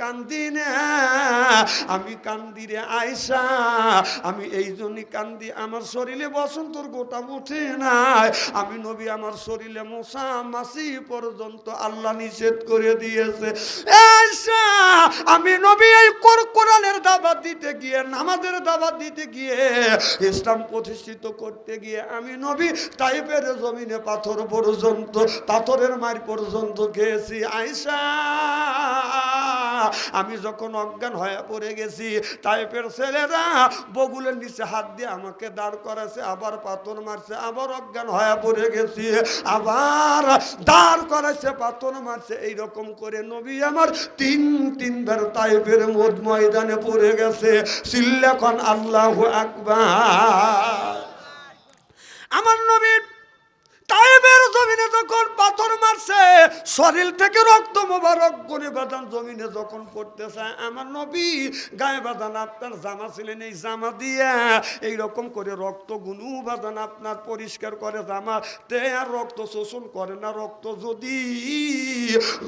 কান্দি আমি কান্দি রে আয়সা আমি এই জন্যই কান্দি, আমার শরীরে বসন্তর গোটা উঠে নাই। আমি নবী, আমার শরীরে মশা মাসি পর্যন্ত আল্লাহ নিষেধ করে দিয়েছে। আমি নবী, এই কোর কোরআনের দাবাত দিতে গিয়ে, নামাজের দাবাত দিতে গিয়ে, ইসলাম প্রতিষ্ঠিত করতে গিয়ে, আমি নবী টাইপের জমিনে পাথর পর্যন্ত, পাথরের মার পর্যন্ত খেয়েছি আয়সা আমি যখন অজ্ঞান হয়ে পড়ে গেছি, টাইপের ছেলেরা বগুলের নিচে হাত দিয়ে আমাকে দাঁড় করাছে আবার পাথর মারছে, আবার অজ্ঞান হয়ে পড়ে গেছি, আবার দাঁড় করাছে পাথর মারছে। এইরকম করে নবী আমার তিন, তিনবার টাইপের মদ ময়দানে পড়ে গেছে। সিল্লাখন আল্লাহ আকবার। আমার নবীর তাইবের জমিনে যখন পাথর মারছে, শরীর থেকে রক্ত মোবারক করে বাদান জমিনে যখন পড়তেছে, আমার নবী গায়ে বাদান আপনার জামা ছিলেন এই জামা দিয়ে এই রকম করে রক্ত গুনু বাদান আপনার পরিষ্কার করে জামা তে, আর রক্ত শোষণ করে না, রক্ত যদি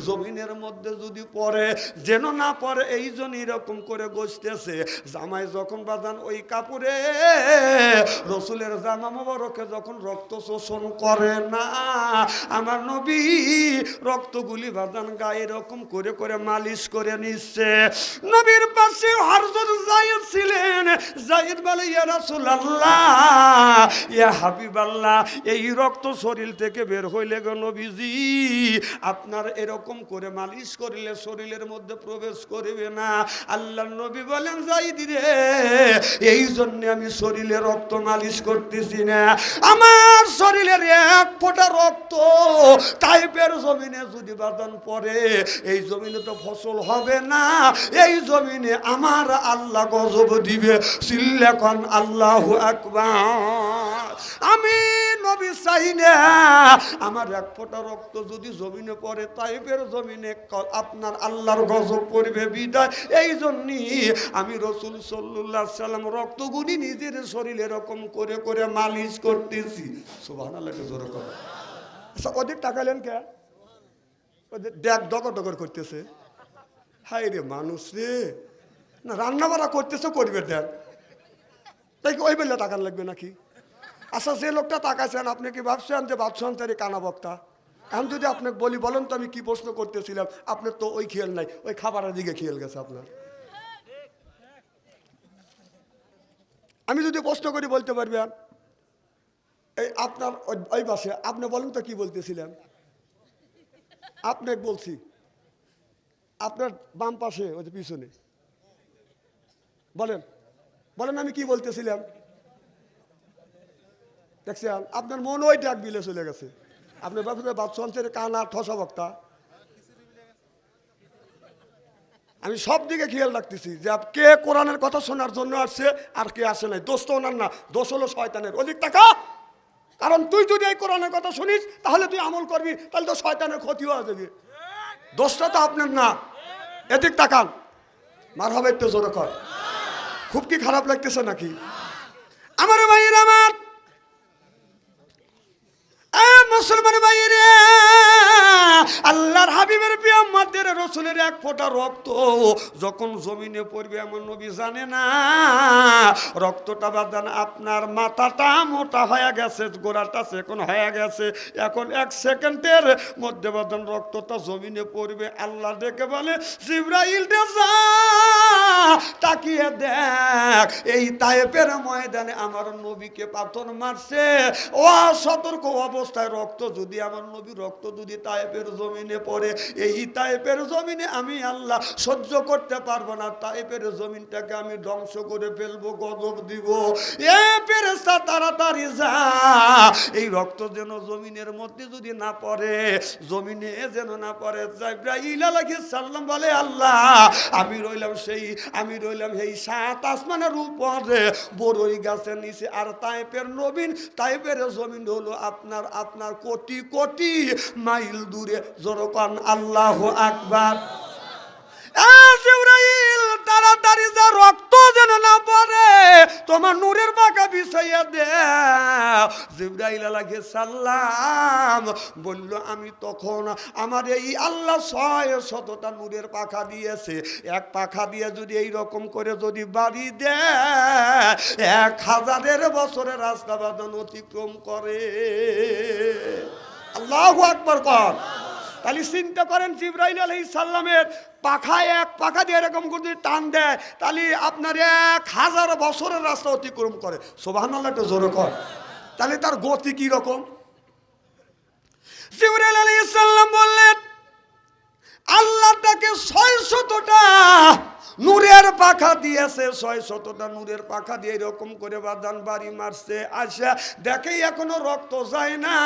জমিনের মধ্যে যদি পড়ে, যেন না পড়ে, এই জন্য এরকম করে গসতেছে জামাই যখন বাদান ওই কাপড়ে রসুলের জামা মোবারকে যখন রক্ত শোষণ করে না। আমার নবী রক্তগুলি বাদান গায়ে এরকম করে করে মালিশ করে নিচ্ছে। নবীর পাশে হরজন জায়েদ ছিলেন। জায়েদ বলে, ইয়া রাসূলুল্লাহ। ইয়া হাবিবাল্লাহ, এই রক্ত শরীর থেকে বের হইলে গো নবীজি, আপনার এরকম করে মালিশ করিলে শরীরের মধ্যে প্রবেশ করিবে না। আল্লাহ নবী বলেন জাইদ রে এই জন্য আমি শরীরে রক্ত মালিশ করতেছি না। আমার শরীরের এক ফোঁটা রক্ত টাইপের জমিনে যদি বাদন পড়ে, এই জমিনে তো ফসল হবে না। এই জমিনে আমার আল্লাহ গজব দিবে। সিল্লেখন আল্লাহ আকবার। আমি নবী চাই না আমার এক ফোঁটা রক্ত যদি জমিনে পড়ে তাইপের জমিনে আপনার আল্লাহর গজব পড়বে বিদায়। এই জন্যই আমি রসুল সাল্লাহ সাল্লাম রক্তগুলি নিজের শরীরে এরকম করে করে মালিশ করতেছি। সুবাহ জোরে করে। আচ্ছা ওদের টাকালেন কে? ওদের দেখ ডকর ডকর করতেছে। হাই রে মানুষ রে। না রান্না বাড়া করতেছে, করবে, দেখ। তাই ওই বেলা টাকা লাগবে নাকি? আচ্ছা যে লোকটা তাকাইছেন, আপনি কি ভাবছেন যে ভাবছেন তারি কানা বক্তা? এখন যদি আপনাকে বলি, বলেন তো আমি কি প্রশ্ন করতেছিলাম, আপনার তো ওই খেয়াল নাই, ওই খাবারের দিকে খেয়াল গেছে আপনার। আমি যদি প্রশ্ন করি, বলতে পারবেন এই আপনার ওই পাশে, আপনি বলেন তো কি বলতেছিলেন? আপনাকে বলছি, আপনার বাম পাশে, ওই পিছনে। বলেন বলেন আমি কি বলতেছিলাম? দেখছেন, আপনার মন ওই ডাক বিলে চলে গেছে। আপনার ব্যাপারে বাচ্চান্তের কানা ঠসা বক্তা আমি সব দিকে খেয়াল রাখতেছি যে কে কোরআনের কথা শোনার জন্য আসছে আর কে আসে নাই। দোষ তো ওনার না, দোষ হলো শয়তানের। অধিক টাকা। কারণ তুই যদি এই কোরআনের কথা শুনিস, তাহলে তুই আমল করবি, তাহলে তো শয়তানের ক্ষতি হয়ে যাবে। দোষটা তো আপনার না। এদিক তাকান। মার হবে একটু জোরে কর। খুব কি খারাপ লাগতেছে নাকি? আমার ভাইয়ের আমার মুসলমান ভাইরে রসুলের এক ফোঁটা রক্ত যখন জমিনে পড়বে এমন নবী জানে না। রক্তটা বাদান আপনার মাথাটা মোটা হয়ে গেছে গোড়াটা সেকন হয়ে গেছে। এখন এক সেকেন্ডের মধ্যে বাদান রক্তটা জমিনে পড়বে। আল্লাহ ডেকে বলে জিব্রাইল যা, তাকিয়ে দেখ। এই তায়েপের ময়দানে আমার নবীকে পাথর মারছে। ও সতর্ক অবস্থায় রক্ত যদি আমার নবী রক্ত যদি তায়েপের জমিনে পড়ে এই তায়েপের জমিনে আমি আল্লাহ সহ্য করতে পারব না। তায়েপের জমিনটাকে আমি ধ্বংস করে ফেলব, গজব দিব। এ পেরেস্তা তাড়াতাড়ি যা। এই রক্ত যেন জমিনের মধ্যে যদি না পড়ে, জমিনে যেন না পড়ে বলে, আল্লাহ, আমি রইলাম সেই, আমি রইলাম সেই সাত আসমানের উপরে। বড়ই গাছের নিচে। আর তাইপের নবীন, তাইপের জমিন হলো আপনার আপনার কোটি কোটি মাইল দূরে। জোরকান আল্লাহ আকবার। তাড়াতাড়ি যা, রক্ত যেন না পড়ে, তোমার নূরের বাঁকা বিছাইয়া দে। জিব্রাইল আলাইহি সাল্লাম বলল, আমি তখন আমার এই আল্লাহ ছয় শতটা নূরের পাখা দিয়েছে। এক পাখা দিয়ে যদি এই রকম করে যদি বাড়ি দেয় এক হাজারের বছরের রাস্তা বাদন অতিক্রম করে। আল্লাহু আকবার কর। তাহলে চিন্তা করেন জিব্রাইল আলহি সাল্লামের পাখায় এক পাখা দিয়ে এরকম করে যদি টান দেয়, তাহলে আপনার এক হাজার বছরের রাস্তা অতিক্রম করে। সোবাহান্লাহ একটা জোরে কর। তাহলে তার গতি কি রকম? জিব্রাইল আলহি বললেন আল্লাহ তাকে ছয় শতটা নূরের পাখা দিয়েছে, ছয় শতটা নূরের পাখা দিয়ে এরকম করে বাদান বাড়ি মারছে। আসা দেখেই এখনও রক্ত যায় না।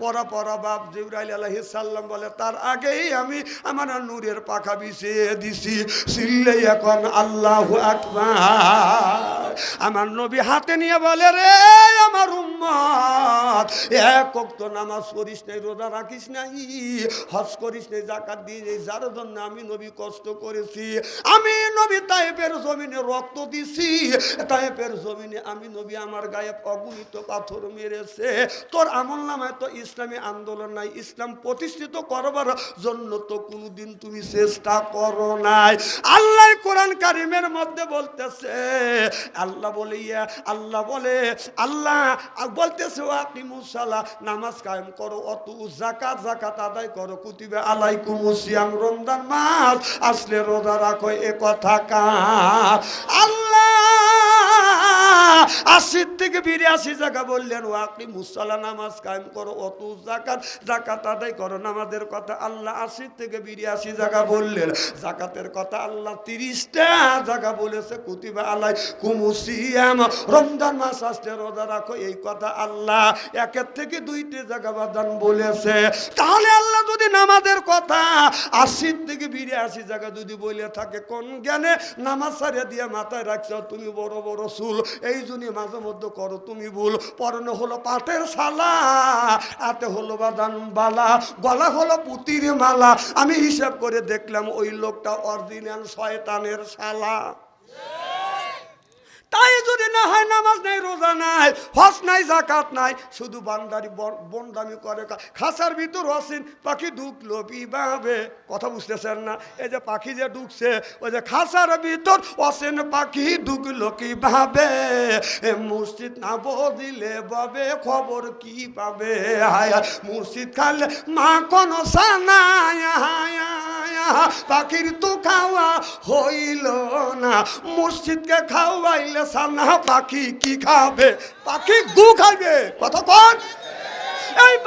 পরা পরা বাপ জিবরাইল আলহি সাল্লাম বলে, তার আগেই আমি আমার নূরের পাখা বিছিয়ে দিছি। সিল্লে এখন আল্লাহ আকবার। আমার নবী হাতে নিয়ে বলে, রে আমার উম্মত, এক অক্ত নামাজ পড়িস নাই, রোজা রাখিস নাই, হজ করিস নাই জাকাত দিয়ে যার জন্য আমি নবী কষ্ট করেছি, আমি নবী তাইপের জমিনে রক্ত দিছি, তাইপের জমিনে আমি নবী আমার গায়ে অগণিত পাথর মেরেছে, তোর আমল নামায় তো ইসলামী আন্দোলন নাই, ইসলাম প্রতিষ্ঠিত করবার জন্য তো কোনোদিন তুমি চেষ্টা করো নাই। আল্লাহ কোরআন কারিমের মধ্যে বলতেছে আল্লাহ বলে আল্লাহ বলে, আল্লাহ বলতেছে আপনি মুসাল্লাহ নামাজ কায়েম করো, অত জাকাত জাকাত আদায় করো, কুতিবে আলাই কুমুসিয়াম রমজান মাস, আসলে রোজা রাখো, এ কথা কার? আল্লাহ আশির থেকে বিরাশি জায়গা বললেন, ও আপনি মুসালা নামাজ কায়েম করো অত জাকাত জাকাত আদায় করো। নামাজের কথা আল্লাহ আশির থেকে বিরাশি জায়গা বললেন। জাকাতের কথা আল্লাহ তিরিশটা জায়গা বলেছে, কুতিবা আলাই কুমুসিয়াম রমজান মাস আসলে রোজা রাখো, এই কথা আল্লাহ একের থেকে দুইটি জায়গা বাদান বলেছে। তাহলে আল্লাহ যদি নামাজের কথা আশির থেকে বিরাশি জায়গা যদি বলে থাকে, কোন জ্ঞানে নামাজ সারিয়া দিয়ে মাথায় রাখছ? তুমি বড় বড় চুল, এই জন্য মাঝে মধ্যে করো, তুমি ভুল, পরনে হলো পাটের শালা, হাতে হলো বাদান বালা, গলা হলো পুতির মালা। আমি হিসাব করে দেখলাম ওই লোকটা অরিজিনাল শয়তানের শালা। তাই যদি না হয় নামাজ নাই রোজা নাই হস নাই জাকাত নাই শুধু বান্দারি বন- বন্দামি করে খাসার ভিতর অসিন পাখি ঢুকলো বিভাবে কথা বুঝতেছেন না? এই যে পাখি যে ঢুকছে ওই যে খাসার ভিতর অসিন পাখি ঢুকলো কীভাবে? এ মসজিদ না বদিলে ববে খবর কি পাবে হায় মসজিদ খালে মা কোন সানায় হায়, পাখির তো খাওয়া হইল না। মসজিদকে খাওয়াইলে সানা, পাখি কি খাবে? পাখি গু খাবে কতক্ষণ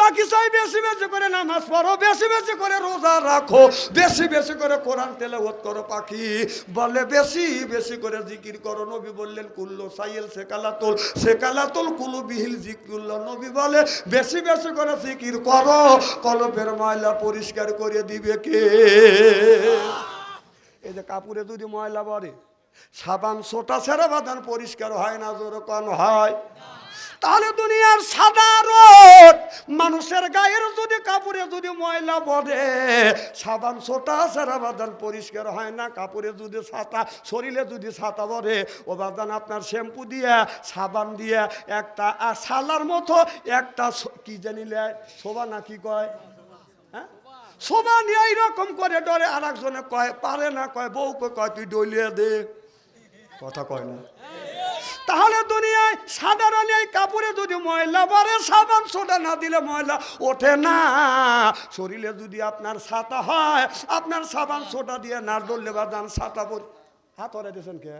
পাখি চাই বেশি বেশি করে নামাজ পড়ো, বেশি বেশি করে রোজা রাখো, বেশি বেশি করে কোরআন তেলাওয়াত করো পাখি। বলে বেশি বেশি করে জিকির করো, নবী বললেন, কুল্লো সাইয়েল সেকালাতুল সেকালাতুল কুলু বিহিল জিকিরুল্লাহ। নবী বলে, বেশি বেশি করে জিকির করো, কলপের ময়লা পরিষ্কার করে দিবে কে? এই যে কাপড়ে যদি ময়লা পড়ে, সাবান সোটা সেরা বাদান পরিষ্কার হয় না যেরকম হয়। তাহলে দুনিয়ার সাধারণ মানুষের গায়ের যদি কাপড়ে যদি ময়লা পড়ে সাবান সোটা, সেরা বাদান পরিষ্কার হয় না, কাপড়ে যদি ছাতা, শরীরে যদি ছাতা পড়ে ও বাদান আপনার শ্যাম্পু দিয়ে, সাবান দিয়ে, একটা আর সালার মতো একটা কি জানিলে শোভা না কি কয়? হ্যাঁ? শোভা নিয়ে এইরকম করে ডরে আর একজনে কয়, পারে না, কয়, বউকে কয়, তুই ডলিয়ে দে। কথা কয় না। তাহলে দুনিয়ায় সাধারণ এই কাপড়ে যদি ময়লা বারে সাবান সোডা না দিলে ময়লা ওঠে না। শরীরে যদি আপনার ছাতা হয়, আপনার সাবান সোডা দিয়ে না ধরলে বা যান ছাতা পরি হাত হরে দিয়েছেন কে?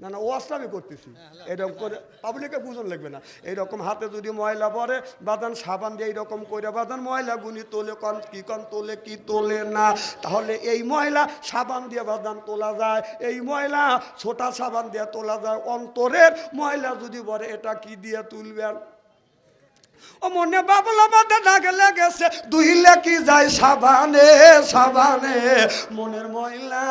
না না ওয়াজটা আমি করতেছি। এরকম করে পাবলিকে বুঝন লাগবে না। এইরকম হাতে যদি ময়লা পরে বাদান সাবান দিয়ে এইরকম করে বাদান ময়লা গুনি তোলে কন কি কন তোলে কি তোলে না। তাহলে এই ময়লা সাবান দিয়ে বাদান তোলা যায়। এই ময়লা ছোটা সাবান দিয়ে তোলা যায়। অন্তরের ময়লা যদি বলে এটা কি দিয়ে তুলবেন? ও মনে বাবলা মাথা দাগ লেগেছে দুইলে কি যায় সাবানে সাবানে। মনের ময়লা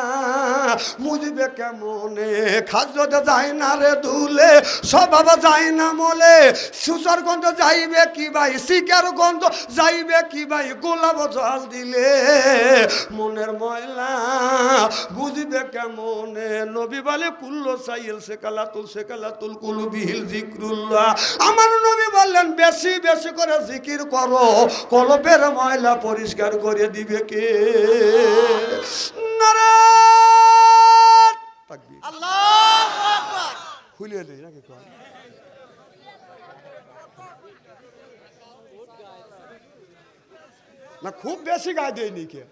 মুজবে কেমনে? খাদ্যতে যায় না রে ধুলে স্বভাব যায় না মলে। সুসর গন্ধ যাইবে কি ভাই? শিকার গন্ধ যাইবে কি ভাই? গোলাপ জল দিলে মনের ময়লা বুঝবে কেমনে? নবী বলে, কুল্লো সাইল সে কালাতুল সে কালাতুল কুলু বিহিল জিক্রুল্লাহ আমার নবী বললেন, বেশি বেশি করে জিকির করো কলপের ময়লা পরিষ্কার করে দিবে কে। নাকি না খুব বেশি গায়ে দেয়নি কে?